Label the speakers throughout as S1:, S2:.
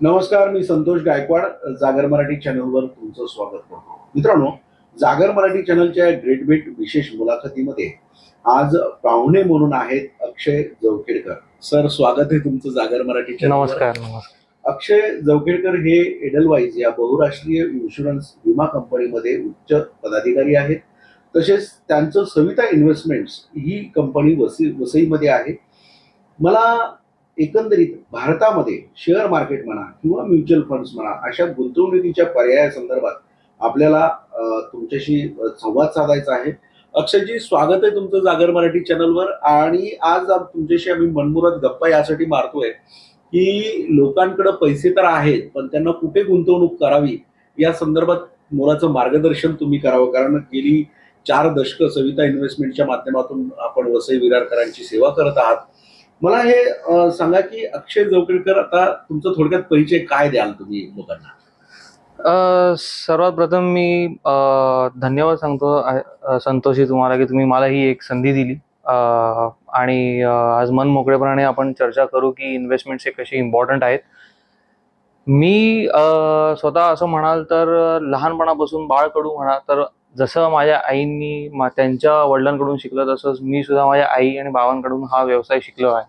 S1: नमस्कार मी संतोष गायकवाड. जागर मराठी चॅनलवर तुमचं स्वागत करतो. मित्रांनो जागर मराठी चॅनलच्या ग्रेट बीट विशेष मुलाखतीमध्ये आज पाहुणे म्हणून आहेत अक्षय जवखेडकर सर स्वागत आहे तुमचं जागर मराठी.
S2: नमस्कार नमस्कार.
S1: अक्षय जवखेडकर हे एडलवाईज या बहुराष्ट्रीय इन्शुरन्स विमा कंपनीमध्ये उच्च पदाधिकारी आहेत. तसेच त्यांचं सविता इन्व्हेस्टमेंट्स ही कंपनी वसई वसईमध्ये आहे. मला एकंदरीत भारतामध्ये शेअर मार्केट म्हणा किंवा म्युच्युअल फंड्स म्हणा अशा गुंतवणुकीच्या पर्यायासंदर्भात आपल्याला तुमच्याशी संवाद साधायचा आहे. अक्षयजी स्वागत आहे तुमचं जागर मराठी चॅनलवर आणि आज तुमच्याशी आम्ही मनमुरात गप्पा यासाठी मारतोय की लोकांकडे पैसे तर आहेत पण त्यांना कुठे गुंतवणूक करावी? या संदर्भात मोलाचं मार्गदर्शन तुम्ही करावं कारण गेली चार दशकं सविता इन्व्हेस्टमेंटच्या माध्यमातून आपण वसई विरारकरांची सेवा करत आहात. मला हे अ, सांगा की अक्षय जवखेडकर आता तुमचं थोडक्यात परिचय काय द्याल तुम्ही लोकांना?
S2: अ, सर्वात प्रथम मी अ, धन्यवाद सांगतो अ, संतोषी तुम्हाला की तुम्ही मला ही एक संधी दिली. अ, आणि अ, आज मन मोकळेपणाने आपण चर्चा करू की इन्व्हेस्टमेंट्स हे कसे इम्पॉर्टंट आहेत. मी अ, स्वतः असं म्हणाल तर लहानपणापासून बाळकडू म्हणा तर जसं माझ्या आईंनी मा- त्यांच्या वडिलांकडून शिकलं तसंच मी सुद्धा माझ्या आई आणि बाबांकडून हा व्यवसाय शिकलो आहे.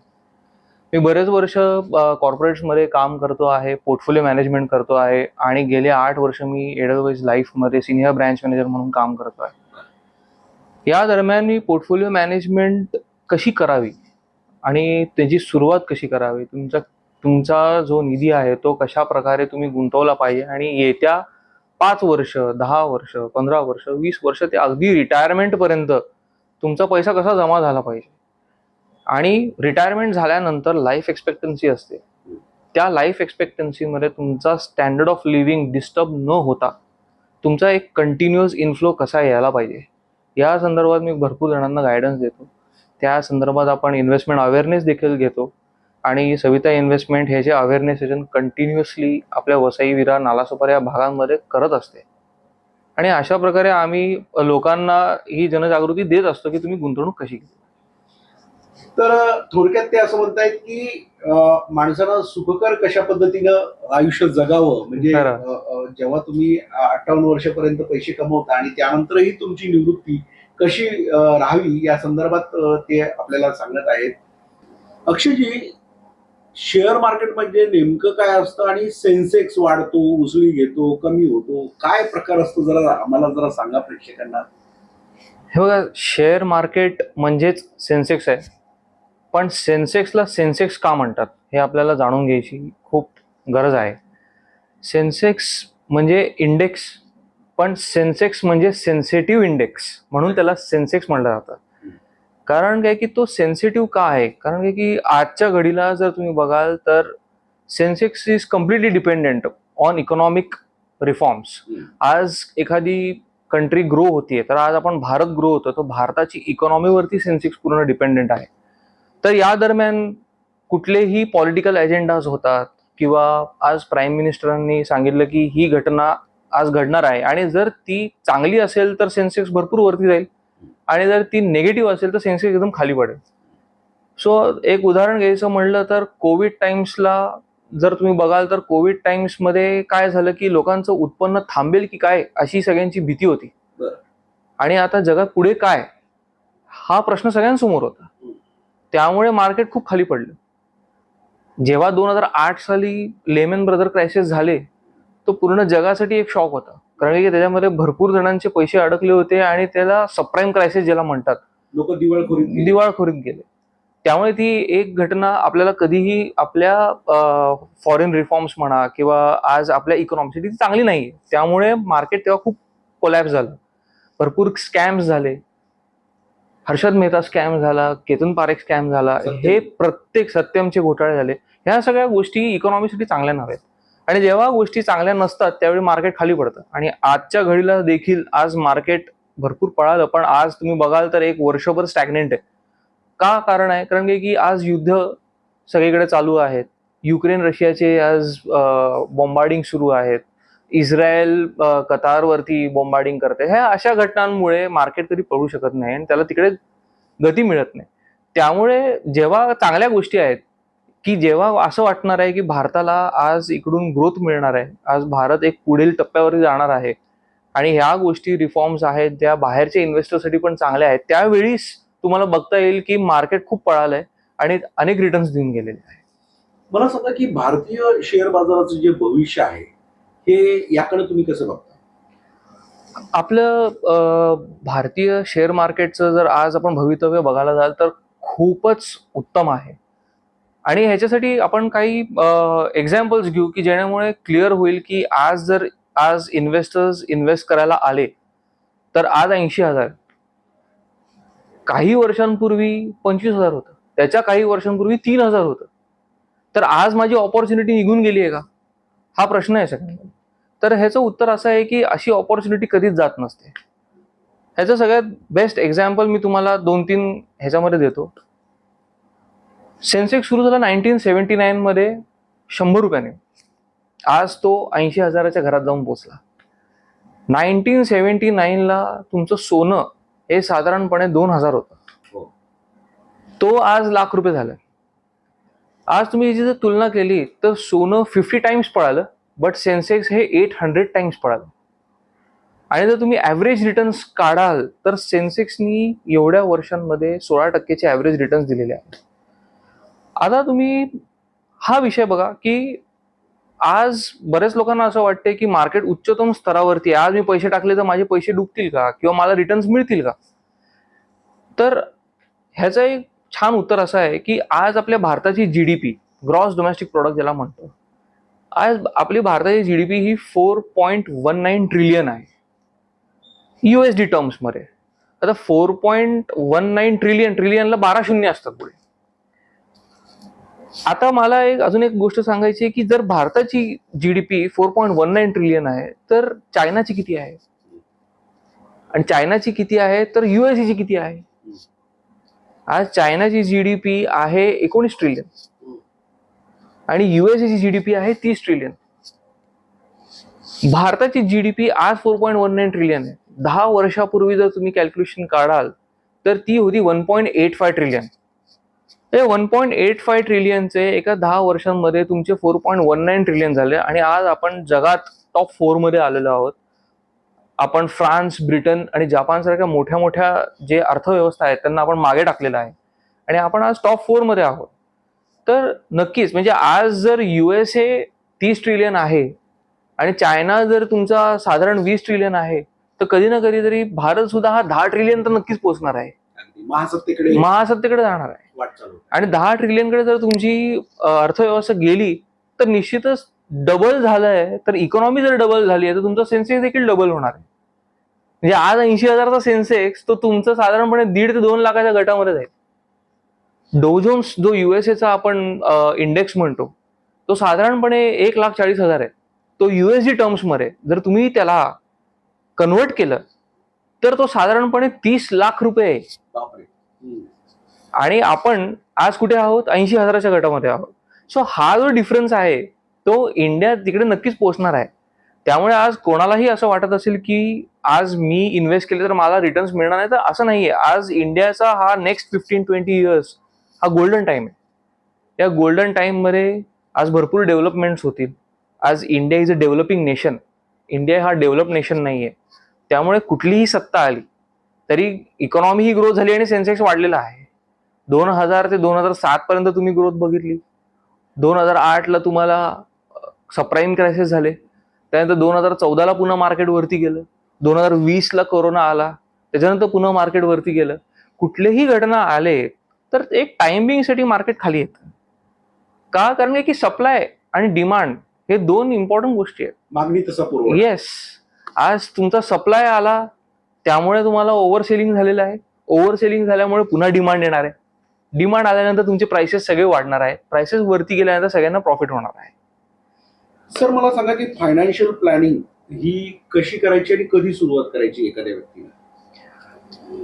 S2: मी बरेच वर्ष कॉर्पोरेट्समध्ये काम करतो आहे पोर्टफोलिओ मॅनेजमेंट करतो आहे आणि गेले आठ वर्ष मी एडलवाईज लाईफमध्ये सिनियर ब्रँच मॅनेजर म्हणून काम करतो आहे. या दरम्यान मी पोर्टफोलिओ मॅनेजमेंट कशी करावी आणि त्याची सुरुवात कशी करावी तुमचा तुमचा जो निधी आहे तो कशा प्रकारे तुम्ही गुंतवला पाहिजे आणि येत्या पाच वर्ष दहा वर्ष पंधरा वर्ष वीस वर्ष ते अगदी रिटायरमेंटपर्यंत तुमचा पैसा कसा जमा झाला पाहिजे? आणि रिटायरमेंट झाल्यानंतर लाईफ एक्सपेक्टन्सी असते. त्या लाईफ एक्सपेक्टन्सीमध्ये तुमचा स्टँडर्ड ऑफ लिव्हिंग डिस्टर्ब न होता तुमचा एक कंटिन्युअस इन्फ्लो कसा यायला पाहिजे? या संदर्भात मी भरपूर जणांना गायडन्स देतो. त्या संदर्भात आपण इन्व्हेस्टमेंट अवेअरनेस देखील घेतो. आणि सविता इन्व्हेस्टमेंट हे जे अवेअरनेस सेशन कंटिन्युअसली आपल्या वसई विरार नालासोपार या भागांमध्ये करत असते. आणि अशा प्रकारे आम्ही लोकांना ही जनजागृती देत असतो की तुम्ही गुंतवणूक कशी केली?
S1: तर थोडक्यात ते असं म्हणतायत की माणसानं सुखकर कशा पद्धतीनं आयुष्य जगावं? म्हणजे जेव्हा तुम्ही अठ्ठावन्न वर्षापर्यंत पैसे कमवता आणि त्यानंतरही तुमची निवृत्ती कशी राहावी या संदर्भात ते आपल्याला सांगत आहेत. अक्षयजी शेअर मार्केट म्हणजे नेमकं काय असतं आणि सेन्सेक्स वाढतो उसळी घेतो कमी होतो काय प्रकार असतो जरा आम्हाला जरा सांगा प्रेक्षकांना.
S2: हे बघा शेअर मार्केट म्हणजेच सेन्सेक्स आहे. पण सेन्सेक्सला सेन्सेक्स का म्हणतात हे आपल्याला जाणून घ्यायची खूप गरज आहे. सेन्सेक्स म्हणजे इंडेक्स पण सेन्सेक्स म्हणजे सेन्सिटिव्ह इंडेक्स म्हणून त्याला सेन्सेक्स म्हणलं जातं. कारण काय की तो सेन्सिटिव्ह का आहे? कारण काय की आजच्या घडीला जर तुम्ही बघाल तर Sensex is completely dependent on economic reforms. आज एखादी कंट्री ग्रो होतीये तर आज आपण भारत ग्रो होतो तर भारताची इकॉनॉमीवरती सेन्सेक्स पूर्ण डिपेंडेंट आहे. तर या दरम्यान कुठलेही पॉलिटिकल एजेंडाज होतात किंवा आज प्राईम मिनिस्टरांनी सांगितलं की ही घटना आज घडणार आहे आणि जर ती चांगली असेल तर सेन्सेक्स भरपूर वरती जाईल. आणि जर ती निगेटिव्ह असेल तर सेन्सेक्स एकदम खाली पडेल. सो एक उदाहरण घ्यायचं म्हणलं तर कोविड टाइम्सला जर तुम्ही बघाल तर कोविड टाइम्समध्ये काय झालं की लोकांचं उत्पन्न थांबेल की काय अशी सगळ्यांची भीती होती. आणि आता जगात पुढे काय? हा प्रश्न सगळ्यांसमोर होता. त्यामुळे मार्केट खूप खाली पडलं. जेव्हा दोन हजार आठ साली लेमन ब्रदर क्रायसिस झाले तो पूर्ण जगासाठी एक शॉक होता. कारण की त्याच्यामध्ये भरपूर जणांचे पैसे अडकले होते आणि त्याला सबप्राईम क्रायसिस ज्याला म्हणतात.
S1: लोक दिवाळखोरीत गेली.
S2: दिवाळखोरीत गेले. त्यामुळे ती एक घटना आपल्याला कधीही आपल्या फॉरेन रिफॉर्म्स म्हणा किंवा आज आपल्या इकॉनॉमीसाठी ती चांगली नाही त्यामुळे मार्केट तेव्हा खूप कोलॅप्स झालं. भरपूर स्कॅम्स झाले. हर्षद मेहता स्कॅम झाला केतन पारेख स्कॅम झाला. हे प्रत्येक सत्यमचे घोटाळे झाले. ह्या सगळ्या गोष्टी इकॉनॉमीसाठी चांगल्या नव्हेत. आणि जेव्हा गोष्टी चांगल्या नसतात त्यावेळी मार्केट खाली पडतं. आणि आजच्या घडीला देखील आज मार्केट भरपूर पळालं पण आज तुम्ही बघाल तर एक वर्षभर स्टॅग्नेंट आहे. का कारण आहे? कारण की आज युद्ध सगळीकडे चालू आहेत. युक्रेन रशियाचे आज बॉम्बार्डिंग सुरू आहेत. इस्रायल कतारवरती बॉम्बार्डिंग करते. ह्या अशा घटनांमुळे मार्केट कधी पडू शकत नाही आणि त्याला तिकडे गती मिळत नाही. त्यामुळे जेव्हा चांगल्या गोष्टी आहेत की जेव्हा असं वाटणार आहे की भारताला आज इकडून ग्रोथ मिळणार आहे आज भारत एक पुढील टप्प्यावर जाणार आहे आणि ह्या गोष्टी रिफॉर्म्स आहेत ज्या बाहेरच्या इन्व्हेस्टरसाठी पण चांगल्या आहेत त्यावेळीच तुम्हाला बघता येईल की मार्केट खूप पळालंय आणि अनेक रिटर्न्स देऊन गेलेले आहे
S1: मला सांगा की भारतीय शेअर बाजाराचं जे भविष्य आहे हे याकडे तुम्ही कसं बघता?
S2: आपलं भारतीय शेअर मार्केटचं जर आज आपण भवितव्य बघायला जाल तर खूपच उत्तम आहे. आणि ह्याच्यासाठी आपण काही एक्झाम्पल्स घेऊ की ज्याच्यामुळे क्लिअर होईल की आज जर आज इन्व्हेस्टर्स इन्व्हेस्ट करायला आले तर आज ऐंशी हजार. काही वर्षांपूर्वी पंचवीस हजार होतं. त्याच्या काही वर्षांपूर्वी तीन हजार होतं. तर आज माझी ऑपॉर्च्युनिटी निघून गेली आहे का? हा प्रश्न आहे सगळ्यांना. तर ह्याचं उत्तर असं आहे की अशी ऑपॉर्च्युनिटी कधीच जात नसते. ह्याचं सगळ्यात बेस्ट एक्झाम्पल मी तुम्हाला दोन तीन ह्याच्यामध्ये देतो. सेन्सेक्स सुरू झाला नाईन्टीन सेव्हन्टी नाईनमध्ये शंभर रुपयाने. आज तो ऐंशी हजाराच्या घरात जाऊन पोचला. नाईन्टीन सेव्हन्टी नाईनला तुमचं सोनं हे साधारणपणे दोन हजार होतं.
S1: हो.
S2: तो आज लाख रुपये झालं. आज तुम्ही याची जर तुलना केली तर सोनं फिफ्टी टाइम्स पळालं बट सेन्सेक्स हे एट हंड्रेड टाइम्स पळालं. आणि जर तुम्ही ॲव्हरेज रिटर्न्स काढाल तर सेन्सेक्सनी एवढ्या वर्षांमध्ये सोळा टक्केचे ॲव्हरेज रिटर्न्स दिलेले आहेत. आता तुम्ही हा विषय बघा की आज बऱ्याच लोकांना असं वाटते की मार्केट उच्चतम स्तरावरती आहे. आज मी पैसे टाकले तर माझे पैसे डुबतील का? किंवा मला रिटर्न्स मिळतील का? तर ह्याचं एक छान उत्तर असं आहे की आज आपल्या भारताची G D P gross domestic product ज्याला म्हणतो आज आपली भारताची जी डी पी ही four point one nine trillion आहे. यू एस डी टर्म्समध्ये आता four point one nine trillion ट्रिलियनला बारा शून्य असतात पुढे. आता मला एक अजून एक गोष्ट सांगायची आहे की जर भारताची G D P four point one nine trillion आहे तर चायनाची किती आहे? आणि चायनाची किती आहे तर ची किती आहे? आज चायनाची जी डी पी आहे एकोणीस ट्रिलियन आणि ची जी डी पी आहे तीस ट्रिलियन भारताची जी डी पी आज four point one nine trillion आहे. दहा वर्षापूर्वी जर तुम्ही कॅल्क्युलेशन काढाल तर ती होती one point eight five trillion हे वन पॉईंट एट फाय ट्रिलियनचे एका दहा वर्षांमध्ये तुमचे four point one nine trillion झाले आणि आज आपण जगात टॉप फोरमध्ये आलेलो आहोत. आपण फ्रान्स ब्रिटन आणि जपानसारख्या मोठ्या मोठ्या जे अर्थव्यवस्था आहेत त्यांना आपण मागे टाकलेलं आहे. आणि आपण आज टॉप फोरमध्ये आहोत. तर नक्कीच म्हणजे आज जर यू एस ए तीस ट्रिलियन आहे आणि चायना जर तुमचा साधारण वीस ट्रिलियन आहे तर कधी ना कधी तरी भारत सुद्धा हा दहा ट्रिलियन तर नक्कीच पोहोचणार आहे.
S1: महासत्तेकडे
S2: महासत्तेकडे जाणार आहे. आणि दहा ट्रिलियनकडे जर तुमची अर्थव्यवस्था गेली तर निश्चितच डबल झालंय. तर इकॉनॉमी जर डबल झाली आहे तर तुमचा सेन्सेक्स देखील डबल होणार आहे. म्हणजे आज ऐंशी हजारचा सेन्सेक्स तो तुमचं साधारणपणे दीड ते दोन लाखाच्या गटामध्ये जाईल. डोजोन्स जो युएसएचा आपण इंडेक्स म्हणतो तो साधारणपणे एक लाख चाळीस हजार आहे. तो युएसडी टर्म्समध्ये जर तुम्ही त्याला कन्वर्ट केलं तर तो साधारणपणे तीस लाख रुपये. आणि आपण आज कुठे आहोत? ऐंशी हजाराच्या गटामध्ये आहोत. सो हा जो डिफरन्स आहे तो इंडिया तिकडे नक्कीच पोहोचणार आहे. त्यामुळे आज कोणालाही असं वाटत असेल की आज मी इन्व्हेस्ट केले तर मला रिटर्न्स मिळणार नाही तर असं नाहीये. आज इंडियाचा हा नेक्स्ट फिफ्टीन ट्वेंटी इयर्स हा गोल्डन टाइम आहे. या गोल्डन टाईममध्ये आज भरपूर डेव्हलपमेंट्स होतील. आज India is a developing nation India हा डेव्हलप नेशन नाही आहे त्यामुळे कुठलीही सत्ता आली तरी इकॉनॉमी ही ग्रोथ झाली आणि सेन्सेक्स वाढलेला आहे. दोन हजार ते दोन हजार सात पर्यंत तुम्ही ग्रोथ बघितली. दोन हजार आठला तुम्हाला सबप्राईम क्रायसिस झाले. त्यानंतर दोन हजार चौदाला पुन्हा मार्केट वरती गेलं. दोन हजार वीसला कोरोना आला. त्याच्यानंतर पुन्हा मार्केट वरती गेलं. कुठलेही घटना आले तर एक टायमिंगसाठी मार्केट खाली येतं. का? कारण की सप्लाय आणि डिमांड हे दोन इम्पॉर्टंट गोष्टी आहेत.
S1: मागणी तसा
S2: येस आज तुमचा सप्लाय आला त्यामुळे तुम्हाला ओव्हर सेलिंग झालेलं आहे. ओव्हर सेलिंग झाल्यामुळे पुन्हा डिमांड येणार आहे. डिमांड आल्यानंतर तुमचे प्राइसेस सगळे वाढणार आहेत प्राइसेस वरती गेल्यानंतर सगळ्यांना प्रॉफिट होणार आहे.
S1: सर मला सांगा की फायनान्शियल प्लॅनिंग ही कशी करायची आणि कधी सुरुवात करायची एखाद्या व्यक्तीने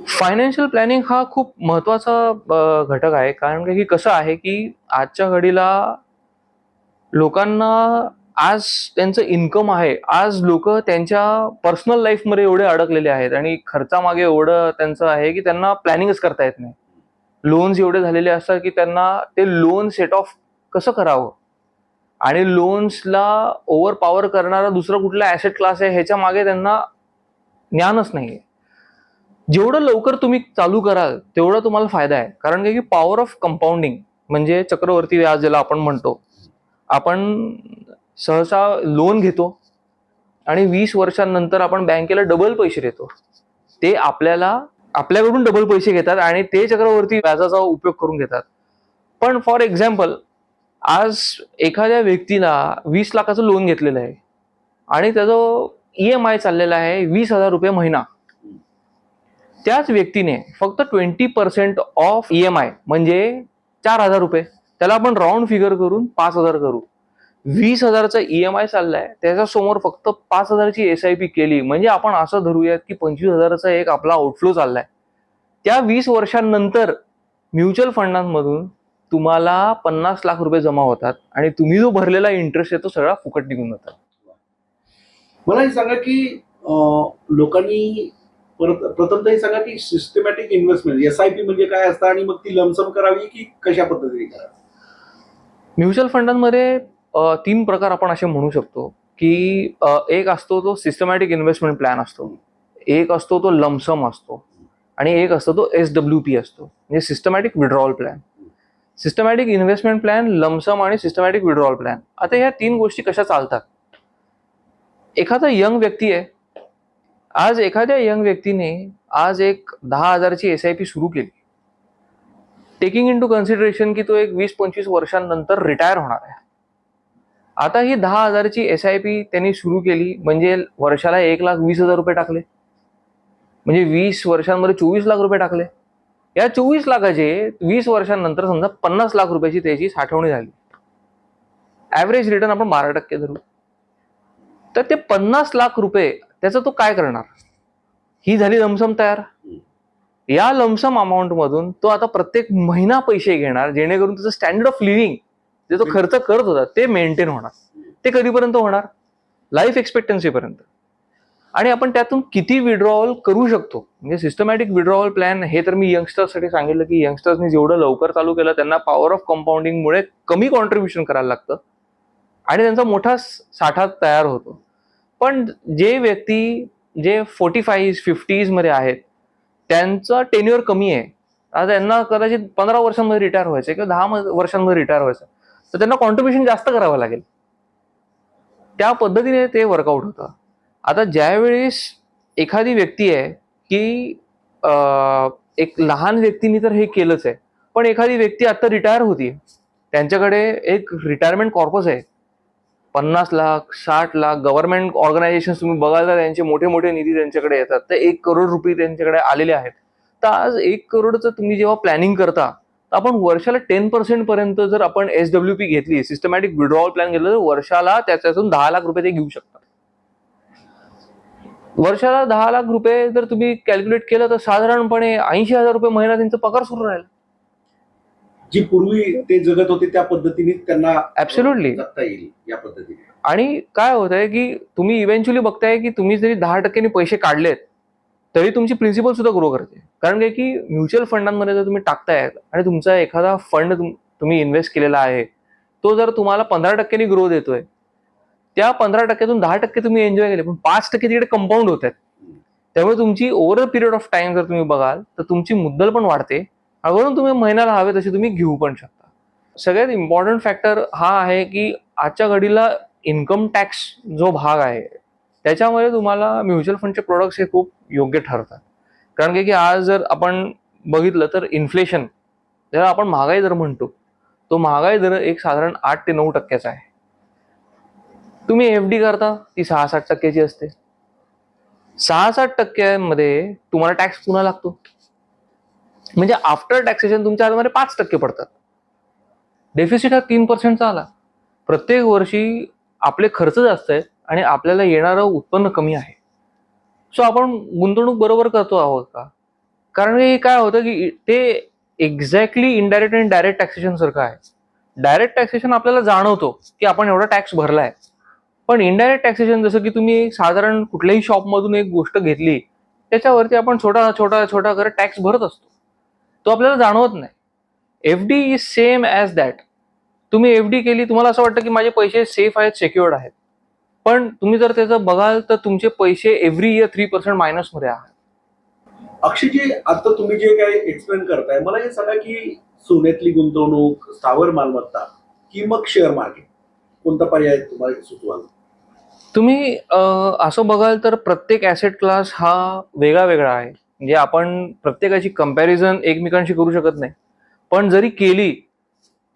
S2: फायनान्शियल प्लॅनिंग हा खूप महत्त्वाचा घटक आहे. कारण का की कसं आहे की आजच्या घडीला लोकांना आज त्यांचं इन्कम आहे. आज लोक त्यांच्या पर्सनल लाईफमध्ये एवढे अडकलेले आहेत आणि खर्चामागे एवढं त्यांचं आहे की त्यांना प्लॅनिंगच करता येत नाही. लोन्स एवढे झालेले असतात की त्यांना ते लोन सेट ऑफ कसं करावं? आणि लोन्सला ओव्हर पॉवर करणारा दुसरा कुठला ऍसेट क्लास आहे ह्याच्या मागे त्यांना ज्ञानच नाहीये. जेवढं लवकर तुम्ही चालू कराल तेवढा तुम्हाला फायदा आहे. कारण काय की पॉवर ऑफ कंपाऊंडिंग म्हणजे चक्रवर्ती व्याज ज्याला आपण म्हणतो आपण सहसा लोन घेतो आणि वीस वर्षांनंतर आपण बँकेला डबल पैसे देतो. ते आपल्याला आपल्याकडून डबल पैसे घेतात आणि ते चक्रवर्ती व्याजाचा उपयोग करून घेतात. पण फॉर एक्झाम्पल आज एखाद्या व्यक्तीला वीस लाखाचं लोन घेतलेलं आहे आणि त्याचं ई एम आय चाललेला आहे वीस हजार रुपये महिना. त्याच व्यक्तीने फक्त twenty percent of E M I म्हणजे चार हजार रुपये. त्याला आपण राऊंड फिगर करून पाच हजार करू. वीस हजारचा ई एम आय चाललाय त्याच्यासमोर फक्त पाच हजारची एस आय पी केली. म्हणजे आपण असं धरूयात की पंचवीस हजाराचा एक आपला आउटफ्लो चाललाय. त्या वीस वर्षांनंतर म्युच्युअल फंडांमधून तुम्हाला पन्नास लाख रुपये जमा होतात आणि तुम्ही जो भरलेला इंटरेस्ट आहे तो सगळा फुकट निघून जातात
S1: मला हे सांगा की लोकांनी परत प्रथमतः हे सांगा की systematic investment S I P म्हणजे काय असतं आणि मग ती लमसम करावी की कशा पद्धतीने करावी?
S2: म्युच्युअल फंडांमध्ये तीन प्रकार आपण असे म्हणू शकतो की एक असतो तो सिस्टमॅटिक इन्व्हेस्टमेंट प्लॅन असतो. एक असतो तो लमसम असतो. आणि एक असतो तो एस डब्ल्यू पी असतो. म्हणजे systematic withdrawal plan systematic investment plan lump sum आणि सिस्टमॅटिक विड्रॉल प्लॅन आता ह्या तीन गोष्टी कशा चालतात? एखादा यंग व्यक्ती आहे. आज एखाद्या यंग व्यक्तीने आज एक दहा हजारची एस आय पी सुरू केली. टेकिंग इन टू कन्सिडरेशन की तो एक वीस पंचवीस वर्षांनंतर रिटायर होणार आहे. आता ही दहा हजारची एस आय पी त्यांनी सुरू केली म्हणजे वर्षाला एक लाख वीस हजार रुपये टाकले. म्हणजे वीस वर्षांमध्ये चोवीस लाख रुपये टाकले. या चोवीस लाखाचे वीस वर्षांनंतर समजा पन्नास लाख रुपयाची त्याची साठवणी झाली. ॲव्हरेज रिटर्न आपण बारा टक्के धरू. तर ते पन्नास लाख रुपये त्याचं तो काय करणार? ही झाली लमसम तयार. या लमसम अमाऊंटमधून तो आता प्रत्येक महिना पैसे घेणार जेणेकरून त्याचं स्टँडर्ड ऑफ लिव्हिंग जे तो खर्च करत होता ते मेंटेन होणार. ते कधीपर्यंत होणार? लाईफ एक्सपेक्टन्सी पर्यंत. आणि आपण त्यातून किती विड्रॉवल करू शकतो? म्हणजे सिस्टमॅटिक विड्रॉवल प्लॅन हे तर मी यंगस्टर्ससाठी सांगितलं की यंगस्टर्सनी जेवढं लवकर चालू केलं त्यांना पॉवर ऑफ कंपाऊंडिंगमुळे कमी कॉन्ट्रीब्युशन करायला लागतं. आणि त्यांचा मोठा साठा तयार होतो. पण जे व्यक्ती जे फोर्टी फाईव्ह फिफ्टीजमध्ये आहेत त्यांचं टेन्युअर कमी आहे. आता त्यांना कदाचित पंधरा वर्षांमध्ये रिटायर व्हायचं किंवा दहा वर्षांमध्ये रिटायर व्हायचं तर त्यांना कॉन्ट्रीब्युशन जास्त करावं लागेल. त्या पद्धतीने ते वर्कआउट होतं. आता ज्यावेळेस एखादी व्यक्ती आहे की एक लहान व्यक्तीने तर हे केलंच आहे पण एखादी व्यक्ती आता रिटायर होती. त्यांच्याकडे एक रिटायरमेंट कॉर्पस आहे. पन्नास लाख साठ लाख गव्हर्नमेंट ऑर्गनायझेशन तुम्ही बघाल तर त्यांचे मोठे मोठे निधी त्यांच्याकडे येतात. तर एक करोड रुपये त्यांच्याकडे आलेले आहेत. तर आज एक करोडचं तुम्ही जेव्हा प्लॅनिंग करता तर आपण वर्षाला टेन पर्सेंट पर्यंत जर आपण एस डब्ल्यू पी घेतली सिस्टमॅटिक विड्रॉवल प्लॅन घेतलं तर वर्षाला त्याच्यातून दहा लाख रुपये ते घेऊ शकतात. वर्षाला दहा लाख रुपये जर तुम्ही कॅल्क्युलेट केलं तर साधारणपणे ऐंशी हजार रुपये महिना त्यांचा पगार सुरू राहील.
S1: जी पूर्वी ते जगत होते त्या पद्धतीने त्यांना येईल या पद्धतीने.
S2: आणि काय होत आहे की तुम्ही इव्हेंच्युअली बघताय की तुम्ही जरी दहा टक्क्यांनी पैसे काढलेत तरी तुमची प्रिन्सिपल सुद्धा ग्रो करते. कारण काय की म्युच्युअल फंडांमध्ये जर तुम्ही टाकताय आणि तुमचा एखादा फंड तुम्ही इन्व्हेस्ट केलेला आहे तो जर तुम्हाला पंधरा टक्क्यांनी ग्रो देतोय त्या पंधरा टक्क्यातून दहा टक्के तुम्ही एन्जॉय केले पण पाच टक्के तिकडे कंपाऊंड होत आहेत. त्यामुळे तुमची over a period of time जर तुम्ही बघाल तर तुमची मुद्दल पण वाढते. आणि वरून तुम्ही महिन्याला हवे तसे तुम्ही घेऊ पण शकता. सगळ्यात इम्पॉर्टंट फॅक्टर हा आहे की आजच्या घडीला इन्कम टॅक्स जो भाग आहे त्याच्यामध्ये तुम्हाला म्युच्युअल फंडचे प्रोडक्ट्स हे खूप योग्य ठरतात. कारण की आज जर आपण बघितलं तर इन्फ्लेशन ज्याला आपण महागाई दर म्हणतो तो महागाई दर एक साधारण आठ ते नऊ टक्क्याचा आहे. तुम्ही एफ डी करता ती सहा सात टक्क्याची असते. सहा सात टक्क्यामध्ये तुम्हाला टॅक्स पुन्हा लागतो. म्हणजे आफ्टर टॅक्सेशन तुमच्या हातामध्ये पाच टक्के पडतात. डेफिसिट हा तीन पर्सेंटचा आला. प्रत्येक वर्षी आपले खर्च जास्त आहेत आणि आपल्याला येणारं उत्पन्न कमी आहे. सो आपण गुंतवणूक बरोबर करतो आहोत का? कारण हे काय होतं की ते एक्झॅक्टली इनडायरेक्ट आणि डायरेक्ट टॅक्सेशन सारखं आहे. डायरेक्ट टॅक्सेशन आपल्याला जाणवतो की आपण एवढा टॅक्स भरला आहे पण इनडायरेक्ट टॅक्सेशन जसं की तुम्ही साधारण कुठल्याही शॉपमधून एक गोष्ट घेतली त्याच्यावरती आपण छोटा छोटा छोटा करत टॅक्स भरत असतो. तो आपल्याला जाणवत नाही. F D is same as that तुम्ही एफ डी केली तुम्हाला असं वाटतं की माझे पैसे सेफ आहेत सेक्युअर्ड आहेत. पण तुम्ही जर त्याचं बघाल तर तुमचे पैसे एव्हरी इयर थ्री पर्सेंट मायनसमध्ये आहेत
S1: अक्षयजी आता तुम्ही जे काही एक्सप्लेन करताय मला हे सांगा की सोन्यातली गुंतवणूक स्थावर मालमत्ता की मग शेअर मार्केट कोणता पर्याय तुम्हाला सुचवाल?
S2: तुम्ही असं बघाल तर प्रत्येक ॲसेट क्लास हा वेगळा वेगळा आहे. म्हणजे आपण प्रत्येकाची कंपॅरिझन एकमेकांशी करू शकत नाही. पण जरी केली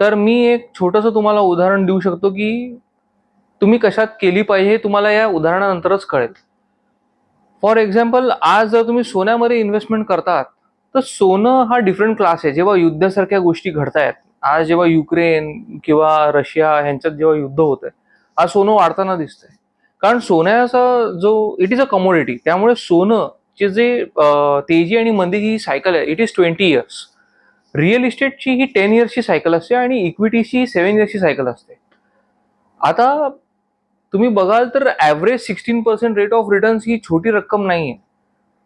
S2: तर मी एक छोटंसं तुम्हाला उदाहरण देऊ शकतो की तुम्ही कशात केली पाहिजे हे तुम्हाला या उदाहरणानंतरच कळेल. फॉर एक्झाम्पल आज जर तुम्ही सोन्यामध्ये इन्व्हेस्टमेंट करतात तर सोनं हा डिफरंट क्लास आहे. जेव्हा युद्धासारख्या गोष्टी घडतायत आज जेव्हा युक्रेन किंवा रशिया ह्यांच्यात जेव्हा युद्ध होत आहे आज सोनं वाढताना दिसतंय. कारण सोन्याचा जो इट इज अ कमोडिटी त्यामुळे सोनं चे जे तेजी आणि मंदी ही सायकल आहे it is twenty years real इस्टेटची ही टेन इयर्सची सायकल असते आणि इक्विटीची सेवन इयर्सची सायकल असते. आता तुम्ही बघाल तर average sixteen percent rate of returns ही छोटी रक्कम नाही आहे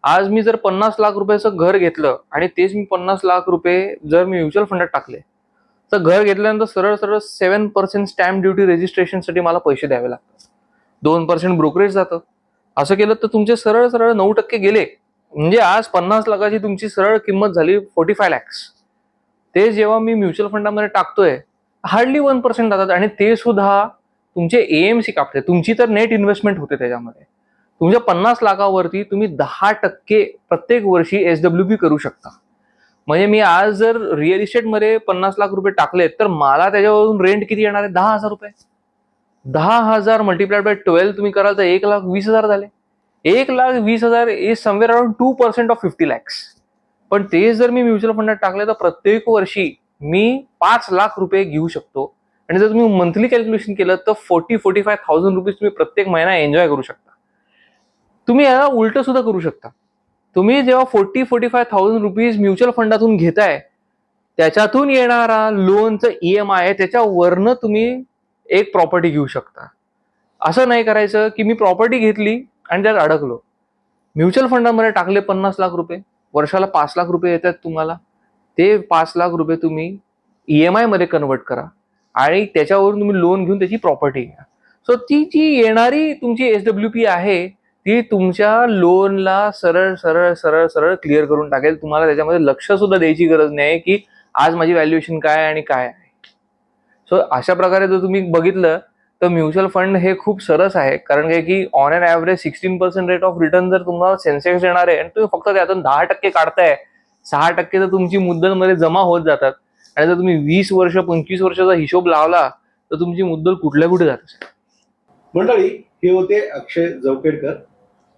S2: आज मी जर पन्नास लाख रुपयाचं घर घेतलं आणि तेच मी पन्नास लाख रुपये जर मी म्युच्युअल फंडात टाकले तर घर घेतल्यानंतर सरळ सरळ सेवन पर्सेंट स्टॅम्प ड्युटी रजिस्ट्रेशनसाठी मला पैसे द्यावे लागतात. दोन पर्सेंट ब्रोकरेज जातं. असं केलं तर तुमचे सरळ सरळ नऊ टक्के गेले. म्हणजे आज पन्नास लाखाची तुमची सरळ किंमत झाली फोर्टी फाय लॅक्स ते जेव्हा मी म्युच्युअल फंडामध्ये टाकतोय हार्डली वन पर्सेंट जातात आणि ते सुद्धा तुमचे एएमसी कापते. तुमची तर नेट इन्व्हेस्टमेंट होते त्याच्यामध्ये. तुमच्या पन्नास लाखावरती तुम्ही दहा टक्के प्रत्येक वर्षी एस डब्ल्यू बी करू शकता. म्हणजे मी आज जर रिअल इस्टेटमध्ये पन्नास लाख रुपये टाकलेत तर मला त्याच्यावरून रेंट किती येणार आहे? दहा हजार रुपये. दहा हजार मल्टिप्लाइड बाय ट्वेल्व तुम्ही कराल तर एक लाख वीस हजार झाले. एक लाख वीस हजार is somewhere around two percent of fifty lakhs पण ते जर मी म्युच्युअल फंडात टाकले तर प्रत्येक वर्षी मी पाच लाख रुपये घेऊ शकतो. आणि जर तुम्ही मंथली कॅल्क्युलेशन केलं तर forty forty five thousand rupees तुम्ही प्रत्येक महिना एन्जॉय करू शकता. तुम्ही याला उलट सुद्धा करू शकता. तुम्ही जेव्हा forty forty five thousand rupees mutual फंडातून घेताय त्याच्यातून येणारा लोनचं ई एम आय त्याच्यावरनं तुम्ही एक प्रॉपर्टी घेऊ शकता. असं नाही करायचं की मी प्रॉपर्टी घेतली आणि त्यात अडकलो. म्युच्युअल फंडामध्ये टाकले पन्नास लाख रुपये. वर्षाला पाच लाख रुपये येतात तुम्हाला. ते पाच लाख रुपये तुम्ही ई एम आयमध्ये कन्वर्ट करा. आणि त्याच्यावरून तुम्ही लोन घेऊन त्याची प्रॉपर्टी घ्या. सो ती जी येणारी तुमची एस डब्ल्यू पी आहे ती तुमच्या लोनला सरळ सरळ सरळ सरळ क्लिअर करून टाकेल. तुम्हाला त्याच्यामध्ये लक्ष सुद्धा द्यायची गरज नाही की आज माझी व्हॅल्युएशन काय आहे आणि काय आहे. सो अशा प्रकारे जर तुम्ही बघितलं तर म्युच्युअल फंड हे खूप सरस आहे. कारण काय की on an average sixteen percent rate of return जर तुम्हाला सेन्सेक्स देणार आहे आणि तुम्ही फक्त त्यातून दहा टक्के काढताय सहा टक्के तर तुमची मुद्दलमध्ये जमा होत जातात. आणि जर तुम्ही वीस वर्ष पंचवीस वर्षाचा हिशोब लावला तर तुमची मुद्दल कुठल्या कुठे जात
S1: मंडळी हे होते अक्षय जवखेडकर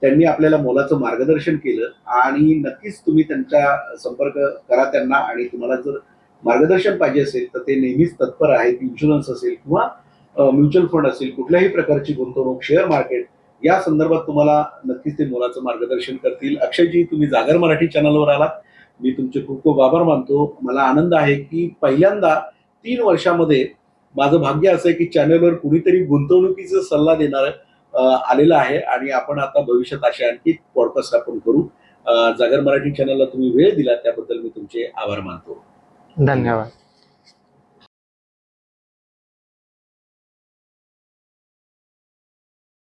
S1: त्यांनी आपल्याला मोलाचं मार्गदर्शन केलं आणि नक्कीच तुम्ही त्यांचा संपर्क करा त्यांना आणि तुम्हाला जर मार्गदर्शन पाहिजे असेल तर ते नेहमीच तत्पर आहेत. इन्शुरन्स असेल किंवा म्युच्युअल फंड असेल कुठल्याही प्रकारची गुंतवणूक शेअर मार्केट या संदर्भात तुम्हाला नक्कीच ते मोलाचं मार्गदर्शन करतील. अक्षयजी तुम्ही जागर मराठी चॅनलवर आलात. मी तुमचे खूप खूप आभार मानतो. मला आनंद आहे की पहिल्यांदा तीन वर्षामध्ये माझं भाग्य असं आहे की चॅनलवर कुणीतरी गुंतवणुकीचा सल्ला देणार आलेला आहे आणि आपण आता भविष्यात असे आणखी पॉडकास्ट आपण करू. जागर मराठी चॅनलला तुम्ही वेळ दिला त्याबद्दल मी तुमचे आभार मानतो.
S2: धन्यवाद.